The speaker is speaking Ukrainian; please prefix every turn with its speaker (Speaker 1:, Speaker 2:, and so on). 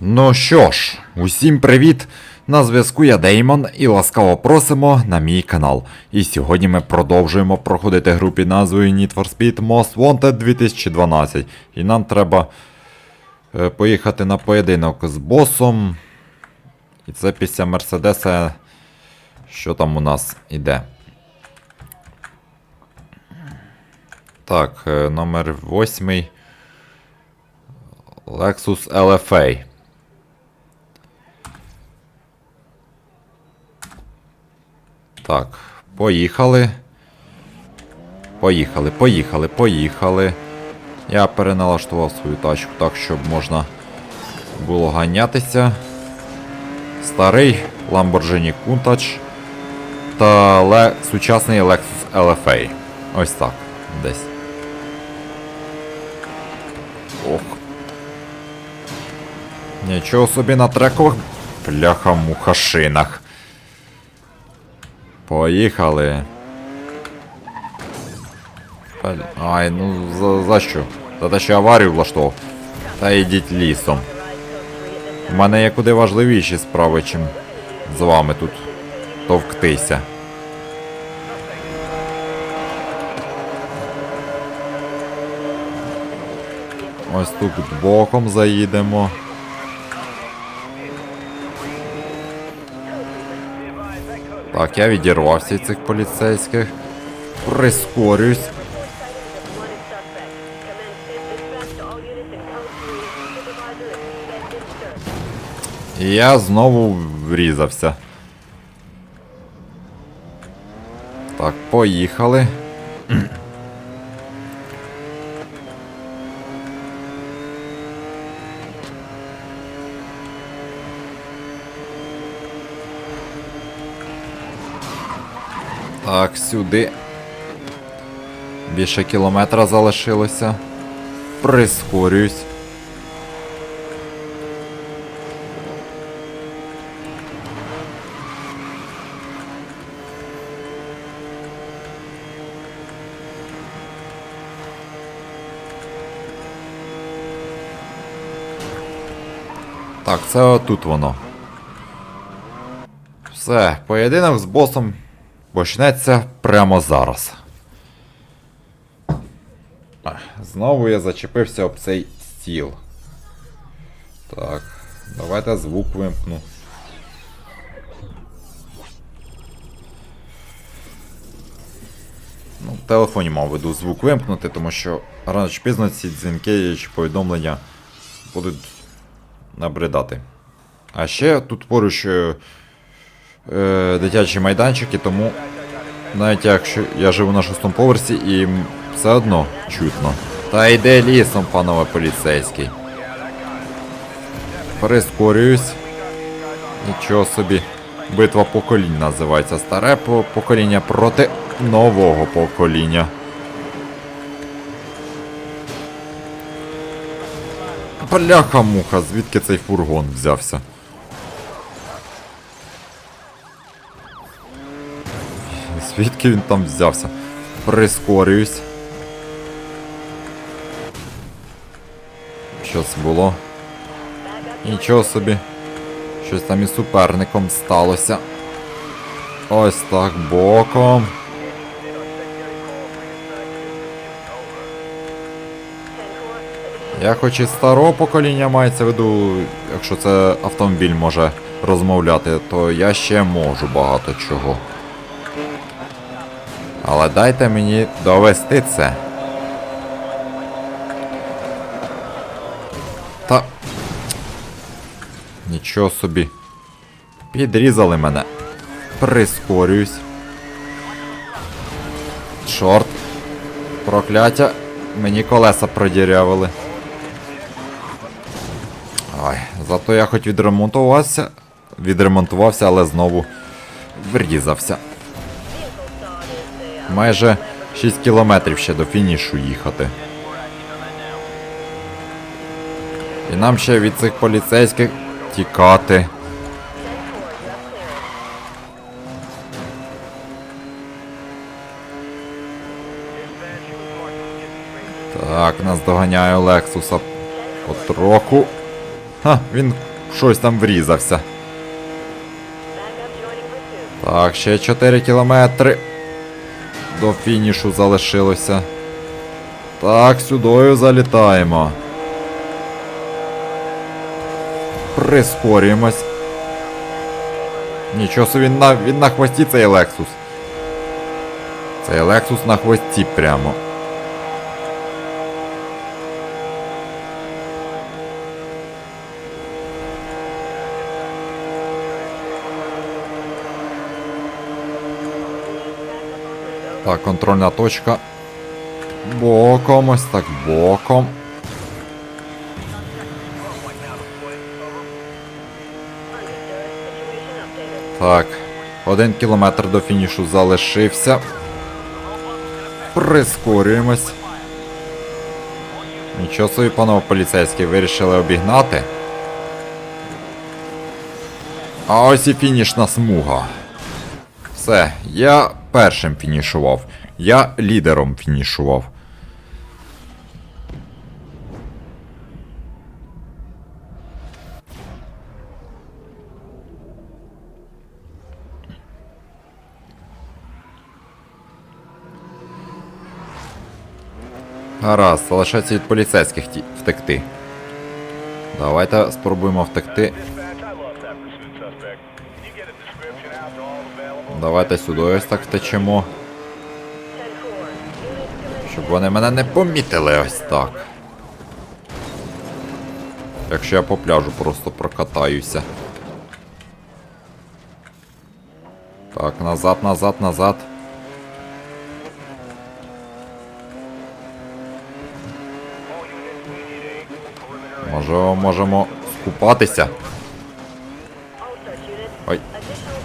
Speaker 1: Ну що ж, усім привіт! На зв'язку я Деймон і ласкаво просимо на мій канал. І сьогодні ми продовжуємо проходити гру під назвою Need for Speed Most Wanted 2012. І нам треба е, поїхати на поєдинок з босом. І це після Мерседеса. Що там у нас іде? Так, е, номер 8. Lexus LFA. Так, поїхали. Поїхали, поїхали, поїхали. Я переналаштував свою тачку так, щоб можна було ганятися. Старий Lamborghini Countach та ле... сучасний Lexus LFA. Ось так. Десь. Ох. Нічого собі на трекових бляха-муха шинах. Поїхали. Ай, ну за, за що? За те, що аварію влаштував. Та йдіть лісом. У мене є куди важливіші справи, чим з вами тут товктися. Ось тут боком заїдемо. Так, я відірвався від цих поліцейських. Прискорюсь.
Speaker 2: Wanted suspect. Commence dispatch to all units and code 3. Supervisor expected search.
Speaker 1: І я знову врізався. Так, поїхали. Так, сюди. Більше кілометра залишилося. Прискорююсь. Так, це отут воно. Все, поєдинок з босом почнеться прямо зараз. Знову я зачепився об цей стіл. Так, давайте звук вимкну. Ну, в телефоні мав веду звук вимкнути, тому що рано чи пізно ці дзвінки чи повідомлення будуть набридати. А ще тут поруч е, дитячі майданчики, тому навіть якщо я живу на шостому поверсі і все одно чутно. Та йде лісом, панове поліцейський. Прискорююсь. Нічого собі. Битва поколінь називається. Старе покоління проти нового покоління. Бляха-муха, звідки цей фургон взявся? Звідки він там взявся? Прискорююсь. Що це було? Нічого собі. Щось там із суперником сталося. Ось так боком. Я хоч і старого покоління мається в виду, якщо це автомобіль може розмовляти, то я ще можу багато чого. Але дайте мені довести це. Та. Нічого собі. Підрізали мене. Прискорююсь. Чорт. Прокляття. Мені колеса продірявили. Ой, зато я хоч відремонтувався. Відремонтувався, але знову врізався. Майже 6 кілометрів ще до фінішу їхати. І нам ще від цих поліцейських тікати. Так, нас доганяє Лексуса потроху. Ха, він щось там врізався. Так, ще 4 кілометри. До фінішу залишилося. Так, сюдою залітаємо. Прискорюємось. Нічого собі, він на, він на хвості цей Лексус. Цей Лексус на хвості прямо. Так, контрольна точка. Боком, ось так, боком. Так, один кілометр до фінішу залишився. Прискорюємось. Нічого собі, панове поліцейські, вирішили обігнати. А ось і фінішна смуга. Все, я першим фінішував. Я лідером фінішував. Гаразд, залишається від поліцейських втекти. Давайте спробуємо втекти. Давайте сюди ось так втечемо.
Speaker 2: 10-4. Units commence.
Speaker 1: Щоб вони мене не помітили ось так. Якщо я по пляжу просто прокатаюся. Так, назад, назад, назад. Може, можемо скупатися?